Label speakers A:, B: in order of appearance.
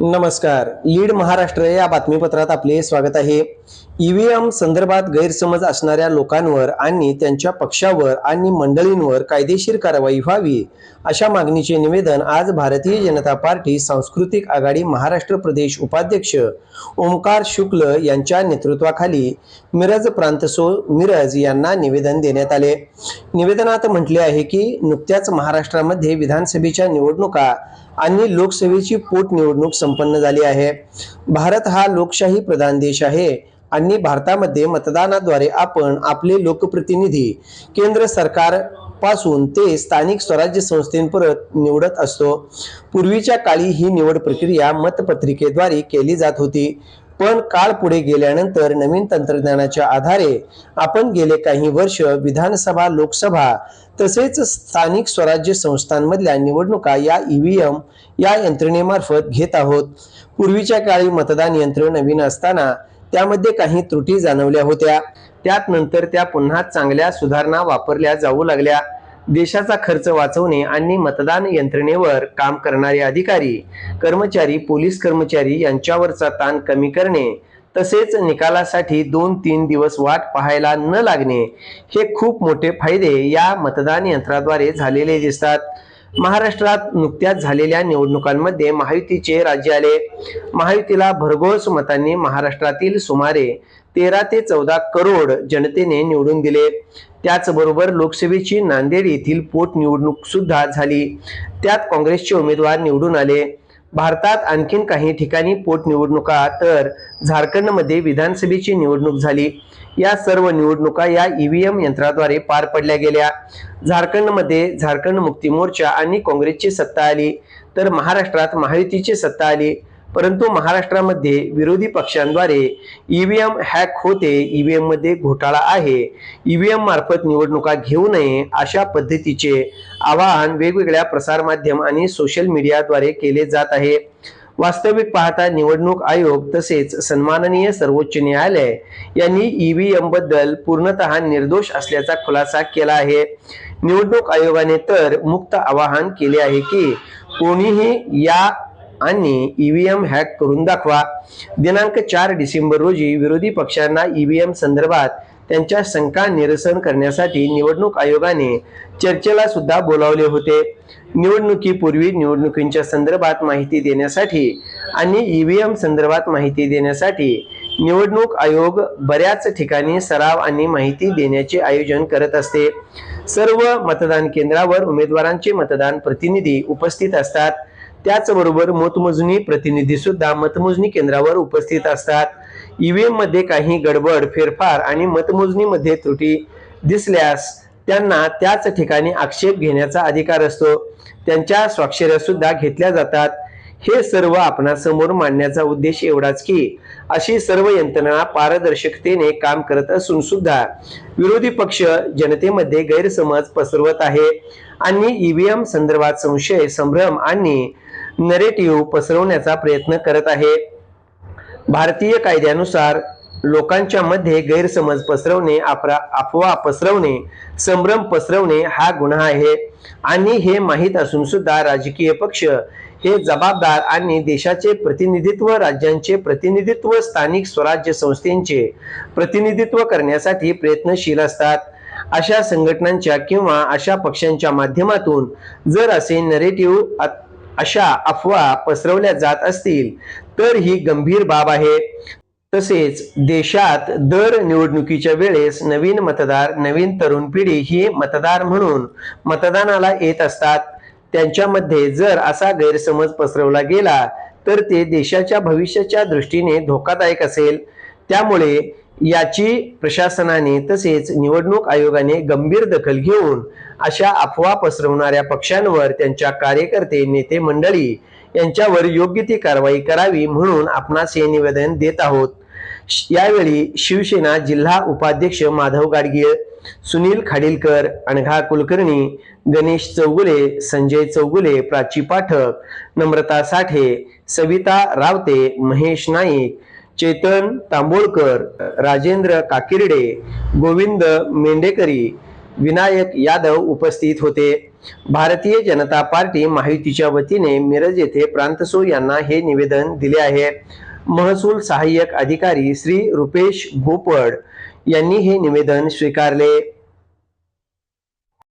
A: नमस्कार. लीड महाराष्ट्र या बातमीपत्रात आपले स्वागत आहे. ईव्हीएम संदर्भात गैरसमज असणाऱ्या लोकांवर आणि त्यांच्या पक्षावर आणि मंडळींवर कायदेशीर कारवाई व्हावी अशा मागणीचे निवेदन आज भारतीय जनता पार्टी सांस्कृतिक आघाडी महाराष्ट्र प्रदेश उपाध्यक्ष ओंकार शुक्ल यांच्या नेतृत्वाखाली मिरज प्रांतसो मिरज यांना निवेदन देण्यात आले. निवेदनात म्हटले आहे की नुकत्याच महाराष्ट्रामध्ये विधानसभेच्या निवडणुका आणि लोकसभेची पोटनिवडणूक संपन्न झाली आहे. भारत हा लोकशाही प्रधान देश आहे आणि भारतामध्ये मतदानाद्वारे आपण आपले लोकप्रतिनिधी केंद्र सरकारपासून ते स्थानिक स्वराज्य संस्थेपर्यंत निवडत असतो. पूर्वीच्या काळी ही निवड प्रक्रिया मतपत्रिकेद्वारे केली जात होती. पण काळ पुढे गेल्यानंतर नवीन तंत्रज्ञानाच्या आधारे आपण गेले काही वर्ष विधानसभा लोकसभा तसेच स्थानिक स्वराज्य संस्थांमधल्या निवडणुका या ईव्हीएम या यंत्रणेमार्फत घेत आहोत. पूर्वीच्या काळी मतदान यंत्र नवीन असताना त्यामध्ये काही त्रुटी जाणवल्या होत्या. त्यात नंतर त्या पुन्हा चांगल्या सुधारणा वापरल्या जाऊ लागल्या. देशाचा खर्च वाचवणे आणि मतदान यंत्रणेवर काम करणारे अधिकारी कर्मचारी पोलीस कर्मचारी यांच्यावरचा ताण कमी करणे तसेच निकालासाठी दोन तीन दिवस वाट पाहायला न लागणे हे खूप मोठे फायदे या मतदान यंत्राद्वारे झालेले दिसतात. महाराष्ट्रात नुकत्याच झालेल्या निवडणुकांमध्ये महायुतीचे राज्य आले. महायुतीला भरघोस मतांनी महाराष्ट्रातील सुमारे तेरा ते चौदा करोड जनतेने निवडून दिले. त्याचबरोबर लोकसभेची नांदेड येथील पोटनिवडणूक सुद्धा झाली. त्यात काँग्रेसचे उमेदवार निवडून आले. भारतात आणखीन काही ठिकाणी पोटनिवडणुका तर झारखंडमध्ये विधानसभेची निवडणूक झाली. या सर्व निवडणुका या ईव्हीएम यंत्राद्वारे पार पडल्या गेल्या. झारखंडमध्ये झारखंड मुक्ती मोर्चा आणि काँग्रेसची सत्ता आली. तर महाराष्ट्रात महायुतीची सत्ता आली. परंतु महाराष्ट्रामध्ये विरोधी पक्षांद्वारे ईव्हीएम हॅक होते ईव्हीएममध्ये घोटाळा आहे. ईव्हीएम मार्फत निवडणुका घेऊ नये अशा पद्धतीचे आवाहन वेगवेगळ्या प्रसारमाध्यम आणि सोशल मीडियाद्वारे केले जात आहे. वास्तविक पाहता निवडणूक आयोग तसेच सन्माननीय सर्वोच्च न्यायालय यांनी ईव्हीएमबद्दल पूर्णतः निर्दोष असल्याचा खुलासा केला आहे. निवडणूक आयोगाने तर मुक्त आवाहन केले आहे की कोणीही या आणि ईव्हीएम हॅक करून दाखवा. दिनांक चार डिसेंबर रोजी विरोधी पक्षांना ईव्हीएम संदर्भात त्यांच्या शंका निरसन करण्यासाठी निवडणूक आयोगाने चर्चेला सुद्धा बोलावले होते. निवडणुकीपूर्वी निवडणुकींच्या संदर्भात माहिती देण्यासाठी आणि ईव्हीएम संदर्भात माहिती देण्यासाठी निवडणूक आयोग बऱ्याच ठिकाणी सराव आणि माहिती देण्याचे आयोजन करत असते. सर्व मतदान केंद्रावर उमेदवारांचे मतदान प्रतिनिधी उपस्थित असतात. त्याचबरोबर मतमोजणी प्रतिनिधी सुद्धा मतमोजणी केंद्रावर उपस्थित असतात. ईव्हीएममध्ये काही गडबड फेरफार आणि मतमोजणीमध्ये त्रुटी दिसल्यास त्यांना त्याच ठिकाणी आक्षेप घेण्याचा अधिकार असतो. त्यांच्या स्वाक्षऱ्या सुद्धा घेतल्या जातात. हे सर्व आपणासमोर मांडण्याचा उद्देश एवढाच की अशी सर्व यंत्रणा पारदर्शकतेने काम करत असून सुद्धा विरोधी पक्ष जनतेमध्ये गैरसमज पसरवत आहे. आणि ईव्हीएम संदर्भात संशय संभ्रम आणि नरेटिव्ह पसरवण्याचा प्रयत्न करत आहे. भारतीय कायद्यानुसार लोकांच्या मध्ये गैरसमज पसरवणे अफवा पसरवणे संभ्रम पसरवणे हा गुन्हा आहे. आणि हे माहीत असून सुद्धा राजकीय पक्ष हे जबाबदार आणि देशाचे प्रतिनिधित्व राज्यांचे प्रतिनिधित्व स्थानिक स्वराज्य संस्थेचे प्रतिनिधित्व करण्यासाठी प्रयत्नशील असतात. अशा संघटनांच्या किंवा अशा पक्षांच्या माध्यमातून जर असे नरेटिव्ह अशा अफवा पसरवल्या जात असतील तर ही गंभीर बाब आहे. तसेच देशात दर निवडणुकीच्या वेळेस नवीन मतदार नवीन तरुण पिढी ही मतदार म्हणून मतदानाला येत असतात. त्यांच्यामध्ये जर असा गैरसमज पसरवला गेला तर ते देशाच्या भविष्याच्या दृष्टीने धोकादायक असेल. त्यामुळे याची प्रशासनाने तसेच निवडणूक आयोगाने गंभीर दखल घेऊन अशा अफवा पसरवणाऱ्या पक्षांवर त्यांच्या कार्यकर्ते नेते मंडळी यांच्यावर योग्य ती कारवाई करावी म्हणून आपणास हे निवेदन देत आहोत. यावेळी शिवसेना जिल्हा उपाध्यक्ष माधव गाडगीळ सुनील खाडीलकर अणघा कुलकर्णी गणेश चौगुले संजय चौगुले प्राची पाठक नम्रता साठे सविता रावते महेश नाईक चेतन तांबोळकर राजेंद्र काकिर्डे गोविंद मेंढेकरी विनायक यादव उपस्थित होते. भारतीय जनता पार्टी माहितीच्या वतीने मिरज येथे प्रांतसो यांना हे निवेदन दिले आहे. महसूल सहाय्यक अधिकारी श्री रुपेश भोपड यांनी हे निवेदन स्वीकारले.